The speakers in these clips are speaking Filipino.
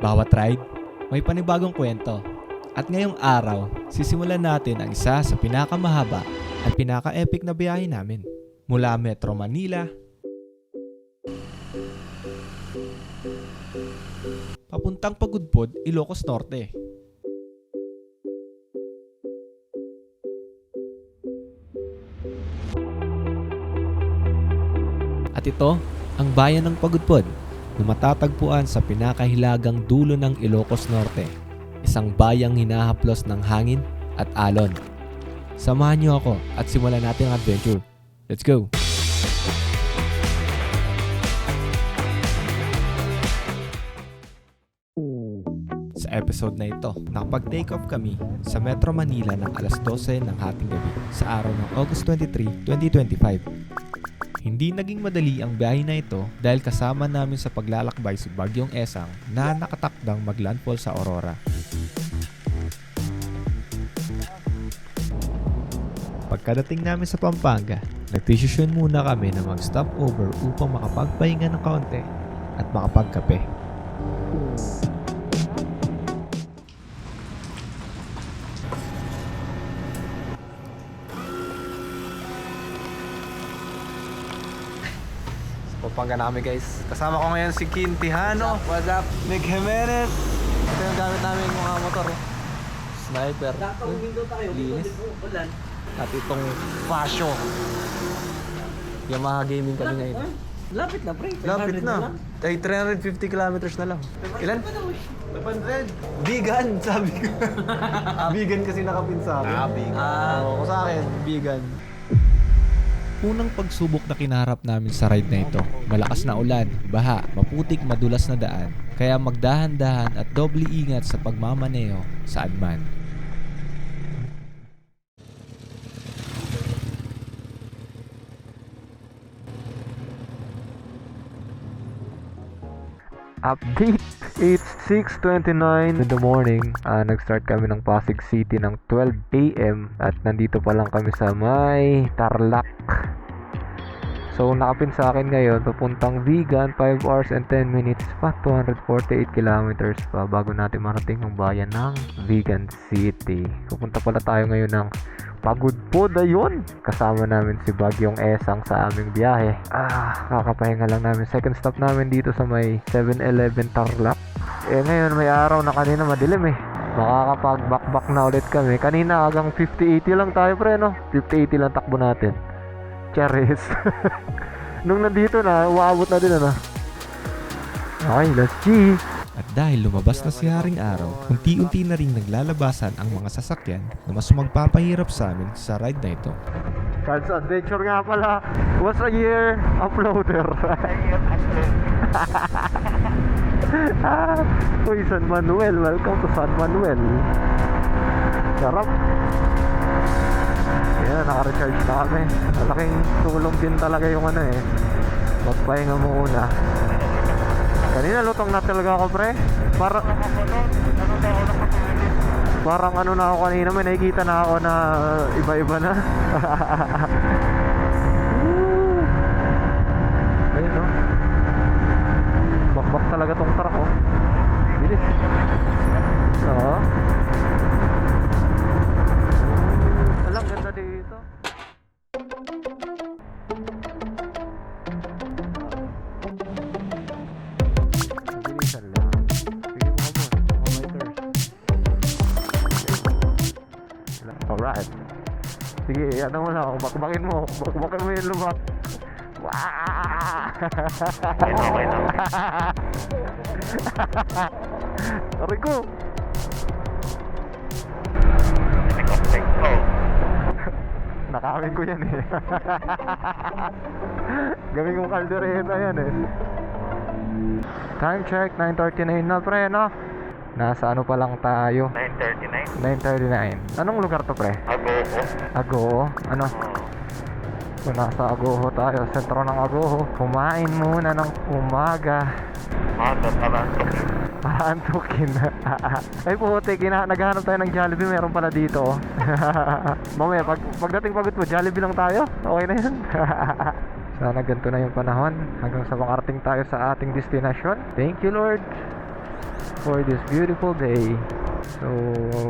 Bawat ride, may panibagong kwento. At ngayong araw, sisimulan natin ang isa sa pinakamahaba at pinaka-epic na biyahe namin. Mula Metro Manila, papuntang Pagudpod, Ilocos Norte. At ito, ang bayan ng Pagudpod na matatagpuan sa pinakahilagang dulo ng Ilocos Norte. Isang bayang hinahaplos ng hangin at alon. Samahan niyo ako at simulan natin ang adventure. Let's go! Sa episode na ito, nakapag-take off kami sa Metro Manila ng alas 12 ng hating gabi sa araw ng August 23, 2025. Hindi naging madali ang biyahe na ito dahil kasama namin sa paglalakbay si Bagyong Esang na nakatakdang maglandfall sa Aurora. Pagkadating namin sa Pampanga, nagdesisyon muna kami na mag-stop over upang makapagpahinga ng kaunti at makapagkape. Pampanga namin guys. Kasama ko ngayon si Quintihano. What's up? Nick Jimenez. Ito yung gamit namin mga motor. oh. Sniper. Linis. At itong Fasio. Yamaha gaming kami ngayon. Lapit na, pre. Lapit 500 na. Ay, 350 kilometers na lang. Ilan? 500. Vegan, sabi ko. vegan kasi nakapin sa akin. Ah, vegan. Oo, sa akin, vegan. Unang pagsubok na kinaharap namin sa ride na ito, malakas na ulan, baha, maputik, madulas na daan. Kaya magdahan-dahan at doble ingat sa pagmamaneho saan man. Update! It's 6.29 in the morning. Ah, nag-start kami ng Pasig City ng 12 a.m. At nandito pa lang kami sa may Tarlac. So, nakapin sa akin ngayon, papuntang vegan, 5 hours and 10 minutes pa, 248 kilometers pa bago natin marating ang bayan ng Vegan City. Pupunta pala tayo ngayon ng Pagudpod ayun! Kasama namin si Bagyong Esang sa aming biyahe. Ah, kakapahinga lang namin. Second stop namin dito sa may 7-Eleven Tarlac. Eh ngayon may araw na kanina madilim eh. Makakapag-backback na ulit kami. Kanina hanggang 50-80 lang tayo pre no? 50-80 lang takbo natin. Charis. Nung nandito na, umaabot na din ano. Okay, let's G. At dahil lumabas na si Haring Araw, unti-unti na rin naglalabasan ang mga sasakyan na mas magpapahirap sa amin sa ride na ito. Cards Adventure nga pala. Was a year uploader. Uy, San Manuel. Welcome to San Manuel. Sarap. Ayan, naka-recharge na kami. Malaking tulong din talaga yung ano eh. Magpahinga muna. Kanina lutong na talaga ako pre. Para... Parang ano na ako kanina, may nakikita na ako na iba-iba na. Ayun no. Bakbak talaga tong truck oh. Bilis. Oo. Sige, ano mo na, bakbakin mo. Bakbakin mo yung lumak. Wow! Okay na, okay na. Aray ko! Nakawin ko yan eh. Gawin kong kaldereta yan eh. Time check, 9.39 na pre, no? Nasa ano pa lang tayo? 9.39? 9.39. Anong lugar to pre? Agogo? Agoho? Ano? So, nasa Agoho tayo, sentro ng Agoho. Kumain muna ng umaga. Magat alantok. Paantukin. Ay puti, kina naghahanap tayo ng Jollibee, meron pala dito. Mamaya, pag, pagdating pagod mo, Jollibee lang tayo. Okay na yan. Sana ganito na yung panahon hanggang sa makarating tayo sa ating destination. Thank you Lord. for this beautiful day. So,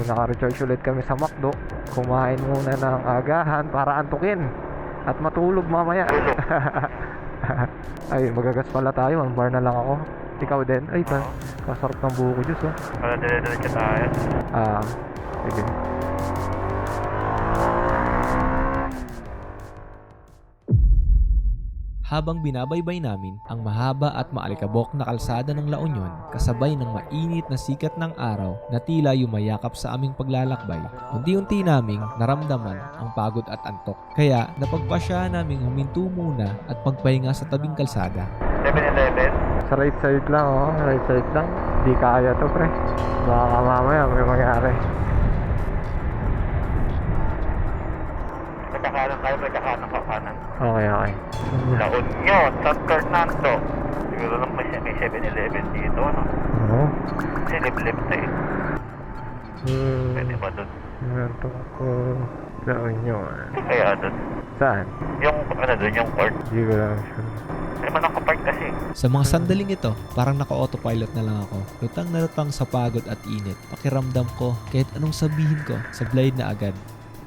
naka-recharge ulit kami sa McDo. Kumain muna ng agahan para antukin at matulog mamaya. Ay, magagas pala tayo. One bar na lang ako. Ikaw din? Ay, pa, kasarap ng buko juice, oh. Para dire-diretso tayo. Ah, sige. Habang binabaybay namin ang mahaba at maalikabok na kalsada ng La Union kasabay ng mainit na sikat ng araw na tila yumayakap sa aming paglalakbay, unti-unti naming naramdaman ang pagod at antok. Kaya napagpasya naming huminto muna at pagpahinga sa tabing kalsada. 7-Eleven. Sa right side lang, oh. Right side lang. Di kaya to, pre. Baka mamaya may mangyari. May kakanan tayo, may kakanan kakanan. Okay, okay. La Union, San Fernando. Siguro lang may, may 7-Eleven dito, ano? Oo. Kasi liblib na eh. Hmm. Pwede ba dun? Meron ako sa inyo. Hindi kaya dun. Saan? Yung, ano dun, yung court. Hindi ko lang sure. Hindi man nakapark kasi. Sa mga sandaling ito, parang naka-autopilot na lang ako. Lutang na lutang sa pagod at init. Pakiramdam ko kahit anong sabihin ko, sablay na agad.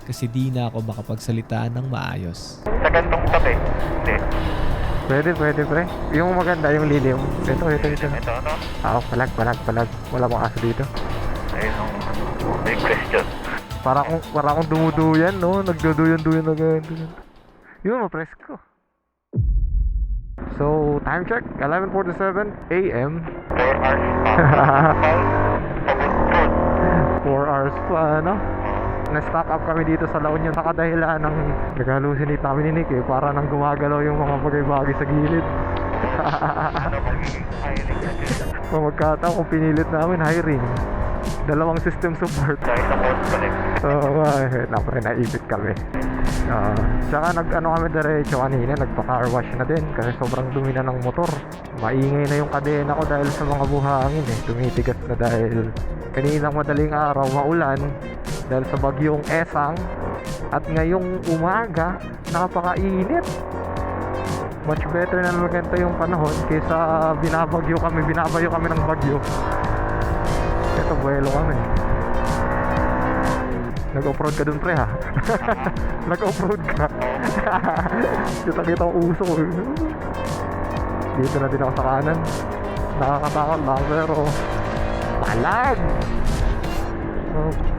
Kasi di na ako makapagsalita ng maayos. Sa gantong tabi. Hindi. Pwede, pwede, pre. Yung maganda, yung lilim. Ito, ito, ito. Ito, ano? Ah, palag, palag, palag. Wala pang aso dito. Ayun ang may question. Para akong, para akong dumuduyan, no? Nagduduyan-duyan na ganyan. Yun, mapresko. So, time check, 11.47 a.m. 4 hours pa. Pagod food. 4 hours pa, ano? Na-stock up kami dito sa La Union sa kadahilan ng nag-hallucinate namin ni Nick eh. Para nang gumagalaw yung mga bagay-bagay sa gilid. Dito? Kung pinilit namin, hiring. Dalawang system support. Dahil sa court connect. Oo nga eh. Napre, naipit kami. Ah, tsaka nag ano kami diretso kanina, nagpa-car wash na din kasi sobrang dumi na ng motor. Maingay na yung kadena ko dahil sa mga buhangin eh. Tumitigas na dahil kaninang madaling araw maulan dahil sa bagyong Esang at ngayong umaga napakainit. Much better na ganito yung panahon kaysa binabagyo kami, binabayo kami ng bagyo. Ito, buwelo kami. Nag-offroad ka dun pre ha? Nag-offroad ka. Kita-kita ang uso. Dito na din ako sa kanan. Nakakatakot lang pero palag! Oh.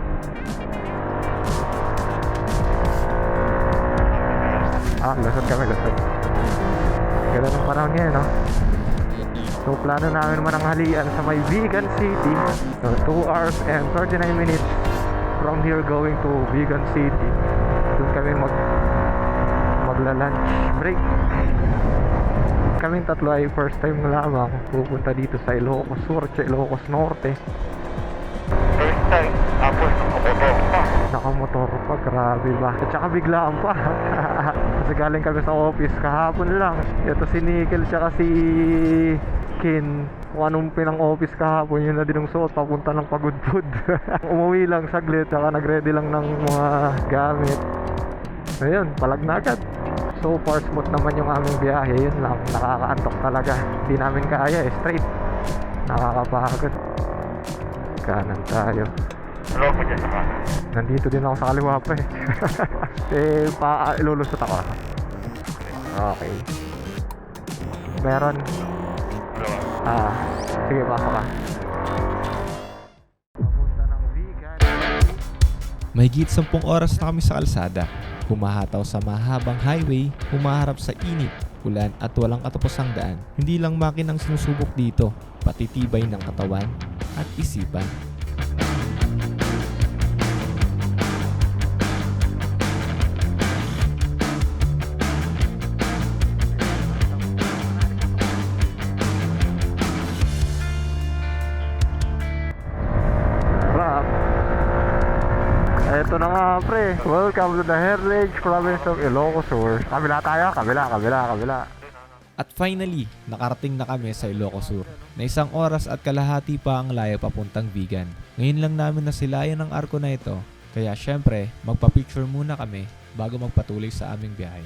Ah, lasot kami, lasot. Ganda ng panahon ngayon, no? So, plano namin naman ang halian sa may Vegan City. So, 2 hours and 39 minutes from here going to Vegan City. Doon kami mag magla-lunch break. Kaming tatlo ay first time lamang pupunta dito sa Ilocos Sur, sa Ilocos Norte. First time, tapos nakamotor pa. Nakamotor pa, grabe ba? At saka biglaan pa. Kasi galing kami sa office kahapon lang. Ito si Nickel tsaka si Kin. Kung anong pinang office kahapon, yun na din papunta ng pagudpud. Umuwi lang saglit, tsaka nag-ready lang ng mga gamit. Ayun, palag. So far smooth naman yung aming biyahe. Yun lang, nakakaantok talaga. Hindi namin kaya eh, straight. Nakakapagod. Kanan tayo. Ano ko dyan sa kanan? Nandito din ako sa kaliwa pa eh. eh, pa ilulusot ako. Okay. Meron. Ah, sige, pasok ka. Vegan. Mahigit 10 oras na kami sa kalsada. Humahataw sa mahabang highway, humaharap sa init, ulan at walang katapusang daan. Hindi lang makinang sinusubok dito, pati tibay ng katawan at isipan. Welcome to the Heritage Province of Ilocos Sur. Kabila tayo, kabila, kabila, kabila. At finally, nakarating na kami sa Ilocos Sur na isang oras at kalahati pa ang layo papuntang vegan. Ngayon lang namin nasilayan ang arko na ito, kaya syempre, magpa-picture muna kami bago magpatuloy sa aming biyahe.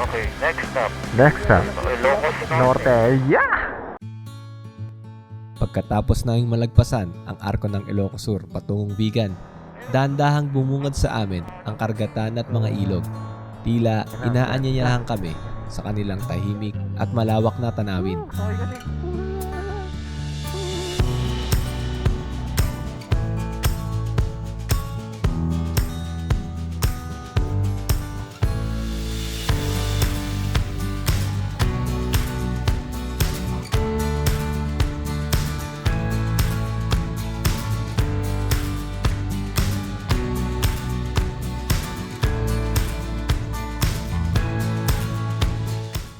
Okay, next stop. Next stop. Ilocos Norte. Norte. Yeah! Pagkatapos naming malagpasan ang arko ng Ilocos Sur patungong Vigan, dandahang bumungad sa amin ang kargatan at mga ilog. Tila inaanyayahan kami sa kanilang tahimik at malawak na tanawin.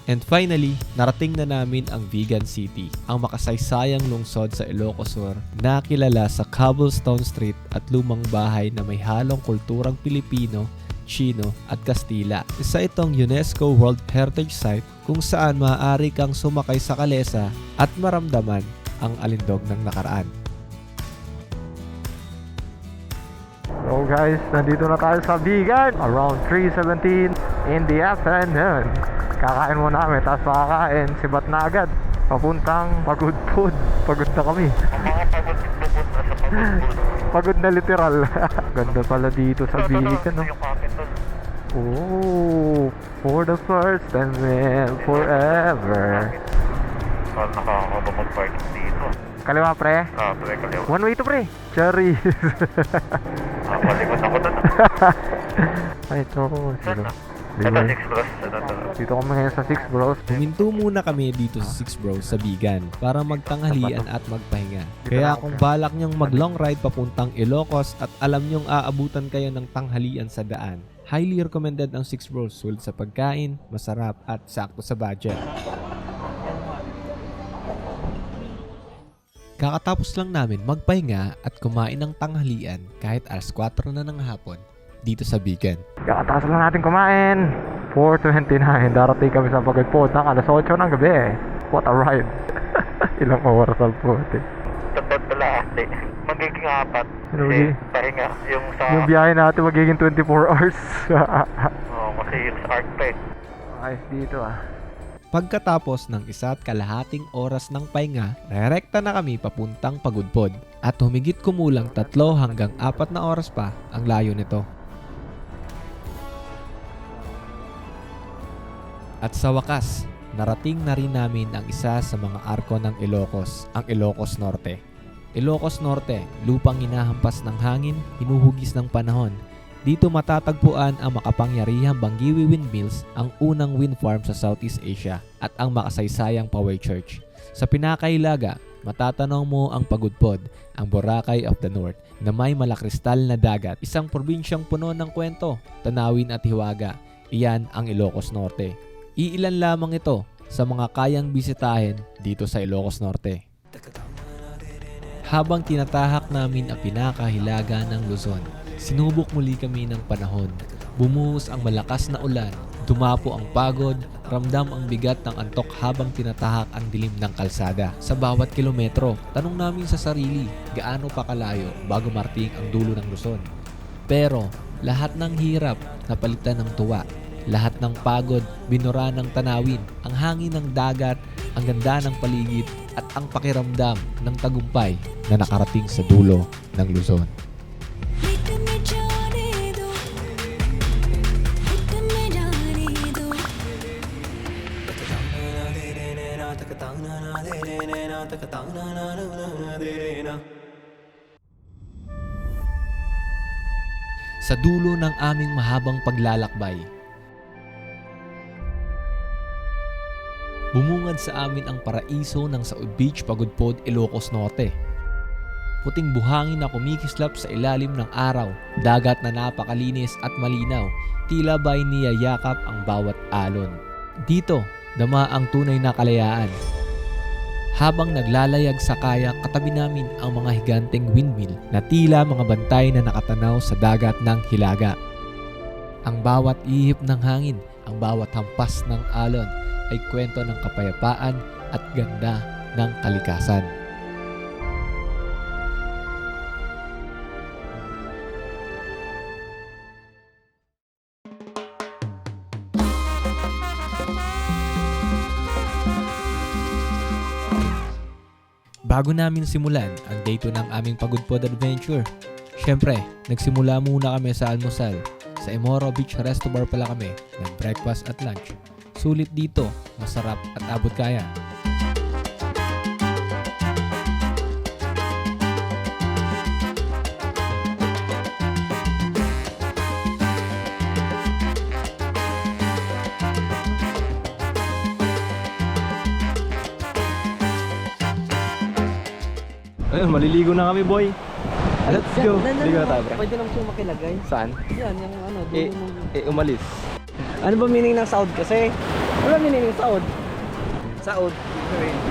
And finally, narating na namin ang Vegan City, ang makasaysayang lungsod sa Ilocos Sur na kilala sa cobblestone street at lumang bahay na may halong kulturang Pilipino, Chino at Kastila. Isa itong UNESCO World Heritage Site kung saan maaari kang sumakay sa kalesa at maramdaman ang alindog ng nakaraan. So guys, nandito na tayo sa Bigan. Around 3.17 in the afternoon. Kakain muna kami, tapos makakain, sibat na agad. Papuntang pagod food. Pagod na kami. Pagod na literal. Ganda pala dito sa Bigan, no? Oh, for the first time and forever. Parang nakakakaba mag-parking dito. Kaliwa pre. Ah, pre, kaliwa. One way to pre. Cherry. Ah, malikot ako doon. Ay, ito. Saan na? Di Ito? 6 bros. Ito, ito. Dito kami ngayon sa 6 bros. Huminto muna kami dito sa Six Bros sa Bigan para magtanghalian at magpahinga. Kaya kung balak nyong mag long ride papuntang Ilocos at alam nyong aabutan kayo ng tanghalian sa daan, highly recommended ang Six Bros sulit sa pagkain, masarap at sakto sa budget. Kakatapos lang namin magpahinga at kumain ng tanghalian kahit alas 4 na ng hapon dito sa Bigan. Kakataas lang natin kumain. 4.29. Darating kami sa Pagagpod ng alas 8 ng gabi. What a ride. Ilang oras al puti. Tapat pala ate. Magiging apat. Ano Kasi pahinga. Yung sa... Yung biyahe natin magiging 24 hours. Oo, kasi yung sa ARC pa eh. Ayos dito ah. Pagkatapos ng isa't kalahating oras ng pahinga, rekta na kami papuntang Pagudpod at humigit kumulang tatlo hanggang apat na oras pa ang layo nito. At sa wakas, narating na rin namin ang isa sa mga arko ng Ilocos, ang Ilocos Norte. Ilocos Norte, lupang hinahampas ng hangin, hinuhugis ng panahon. Dito matatagpuan ang makapangyarihang Bangiwi Windmills, ang unang wind farm sa Southeast Asia, at ang makasaysayang Poway Church. Sa pinakailaga, matatanaw mo ang Pagudpod, ang Boracay of the North, na may malakristal na dagat, isang probinsyang puno ng kwento, tanawin at hiwaga. Iyan ang Ilocos Norte. Iilan lamang ito sa mga kayang bisitahin dito sa Ilocos Norte. Habang tinatahak namin ang pinakahilaga ng Luzon, sinubok muli kami ng panahon. Bumuhos ang malakas na ulan, dumapo ang pagod, ramdam ang bigat ng antok habang tinatahak ang dilim ng kalsada. Sa bawat kilometro, tanong namin sa sarili, gaano pa kalayo bago marting ang dulo ng Luzon. Pero, lahat ng hirap napalitan ng tuwa. Lahat ng pagod, binura ng tanawin, ang hangin ng dagat, ang ganda ng paligid at ang pakiramdam ng tagumpay na nakarating sa dulo ng Luzon. Sa dulo ng aming mahabang paglalakbay, bumungad sa amin ang paraiso ng Saud Beach, Pagudpod, Ilocos Norte. Puting buhangin na kumikislap sa ilalim ng araw, dagat na napakalinis at malinaw, tila ba'y niyayakap ang bawat alon. Dito, dama ang tunay na kalayaan. Habang naglalayag sa kayak, katabi namin ang mga higanteng windmill na tila mga bantay na nakatanaw sa dagat ng hilaga. Ang bawat ihip ng hangin, ang bawat hampas ng alon ay kwento ng kapayapaan at ganda ng kalikasan. Bago namin simulan ang day 2 ng aming Pagudpod Adventure, syempre, nagsimula muna kami sa almusal. Sa Emoro Beach Resto pala kami ng breakfast at lunch Sulit dito, masarap at abot kaya. Ayun, maliligo na kami, boy. Let's go. Ligo na tayo, bro. Pwede naman siya makilagay. Saan? Yan, yung ano, dulo Eh, ng... eh, umalis. Ano ba meaning ng Saud kasi? Ano ba meaning ng Saud? Saud.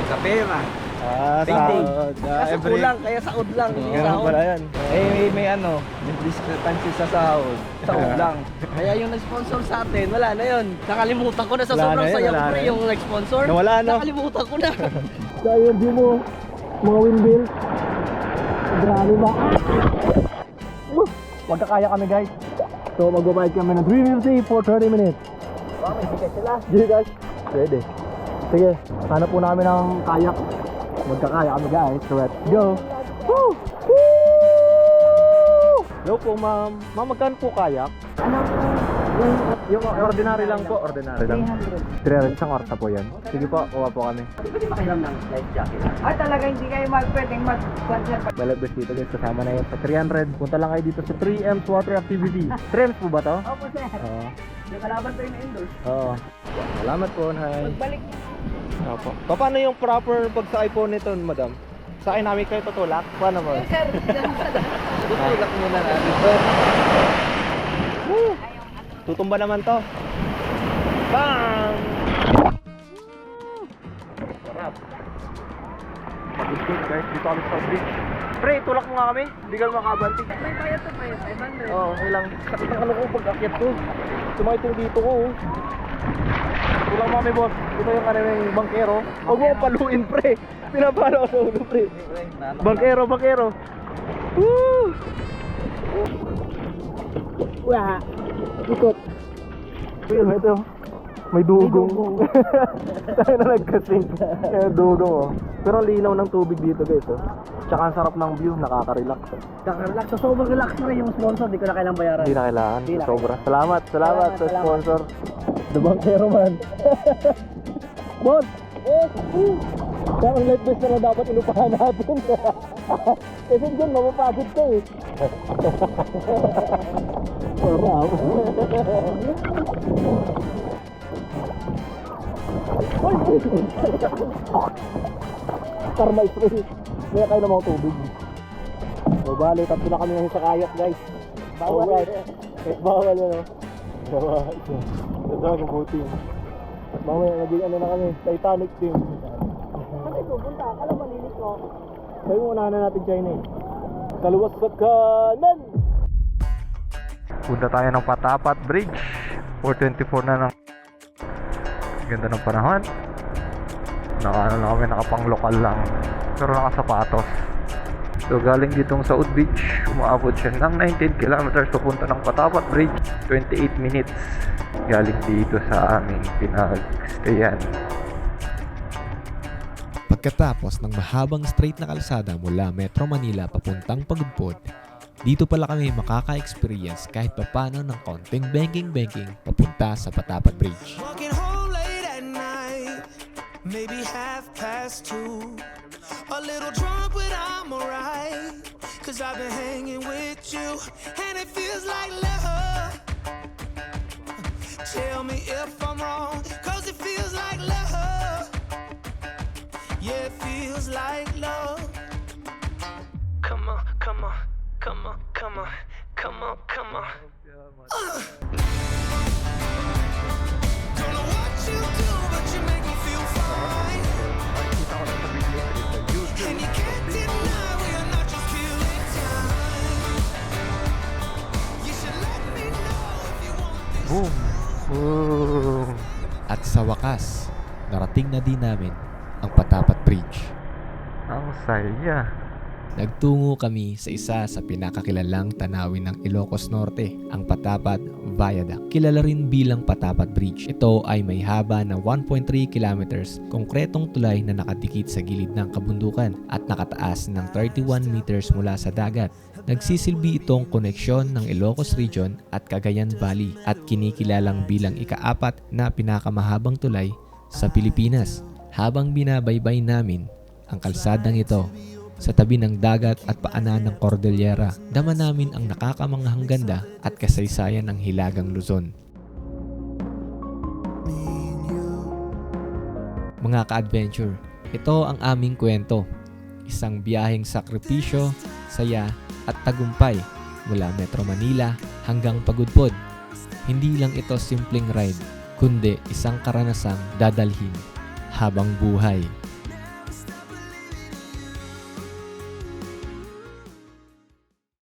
Sa pera. Ah. Saud. Ah, Kasi every... kulang, kaya Saud lang. Hindi Ganun Saud. pala yan. Eh, may, may ano, may discrepancy sa sahod. Saud lang. Kaya yung nag-sponsor sa atin, wala na yun. Nakalimutan ko na sa Wala sobrang na yun, saya ko wala pre, na yun. yung nag-sponsor. Nawala, no? Nakalimutan ko na. Kaya yung view mo, mga windmill. Grabe ba? Magkakaya kami guys. So magbabayad kami ng 350 for 30 minutes. Wow, may ticket sila. Sige guys. Ready. Sige, hanap po namin ng kayak. Magkakaya kami guys. So let's go. Woo! Woo! Hello po ma'am. Ma'am, magkano po kayak? Ano Yung ordinary lang po, ordinary lang. 300 isang orta po yan. Sige po, kuha po kami. Pwede makiram ng life jacket. Ay talaga hindi kayo mag pwedeng mag-sponsor pa. Balagos dito guys, kasama na yun sa 300. Punta lang kayo dito sa 3M's Water Activity. 3M's po ba to? Opo sir. Oo. Yung kalaban to yung endorse. Oo. Salamat po, Nay. Magbalik Opo. Paano yung proper pagsakay po nito, madam? Sakay namin kayo tutulak? Paano mo? sa Tutulak muna natin. Woo! Tutumba naman to. Bang! Sarap. Pag-good guys, dito kami sa beach. Pre, tulak mo nga kami. Hindi ka makabanti. May bayad to bayad. 500. Oo, okay lang. Sakit ano ko pag akyat ko. Sumakit dito ko. oh. Kulang mo kami boss. Ito yung yung bangkero. Huwag mo paluin pre. Pinapalo ako sa ulo pre. Bangkero, bangkero. Woo! Wah, ikot. Ayun, ito. May dugong. Tayo na nagkasing. Kaya dugong oh. Pero ang linaw ng tubig dito guys oh. Tsaka ang sarap ng view, nakaka-relax. Kaka-relax. So, sobrang relax na yung sponsor. Di ko na kailang bayaran. Hindi na kailangan. Hindi na Sobra. Salamat, salamat, Salamat, sa sponsor. The Bankero man. Boss! Oh! Parang light vest na lang dapat inupahan natin. Kasi dyan, mapapagod ka eh. Wow. Karma free. Kaya kayo namang tubig. So, bali, tatlo na kami ngayon sa kayak, guys. Bawal. Alright. Eh, bawal ano. Bawal. Ito buti. Mamaya naging ano na kami, Titanic team. Kasi pupunta. Kala malinis ko. Sabi mo na natin China eh. Kaluwas sa kanan! Punta tayo ng Patapat Bridge. 424 na ng ganda ng panahon. Naka ano lang kami, nakapang lokal lang. Pero nakasapatos. So galing ditong South Beach, umaabot siya ng 19 kilometers papunta ng Patapat Bridge. 28 minutes galing dito sa aming pinag-stayan. Pagkatapos ng mahabang straight na kalsada mula Metro Manila papuntang Pagudpod, dito pala kami makaka-experience kahit papano ng konting banking-banking papunta sa Patapat Bridge. Maybe half past two. A little drunk, but I'm alright. Cause I've been hanging with you, and it feels like love. Tell me if I'm wrong, feels like love. Come on, come on, come on, come on, come on, come on. Don't know what you do, but you make me feel fine. And you can't deny we are not just killing time. You should let me know if you want this. Boom! Boom! At sa wakas, narating na din namin ang Patapat Bridge. Saya. Nagtungo kami sa isa sa pinakakilalang tanawin ng Ilocos Norte, ang Patapat Viaduct, kilala rin bilang Patapat Bridge. Ito ay may haba na 1.3 kilometers, konkretong tulay na nakadikit sa gilid ng kabundukan at nakataas ng 31 meters mula sa dagat. Nagsisilbi itong koneksyon ng Ilocos Region at Cagayan Valley at kinikilalang bilang ikaapat na pinakamahabang tulay sa Pilipinas. Habang binabaybay namin ang kalsadang ito sa tabi ng dagat at paanan ng Cordillera, dama namin ang nakakamanghang ganda at kasaysayan ng Hilagang Luzon. Mga ka-adventure, ito ang aming kwento. Isang biyaheng sakripisyo, saya at tagumpay mula Metro Manila hanggang Pagudpod. Hindi lang ito simpleng ride, kundi isang karanasang dadalhin habang buhay.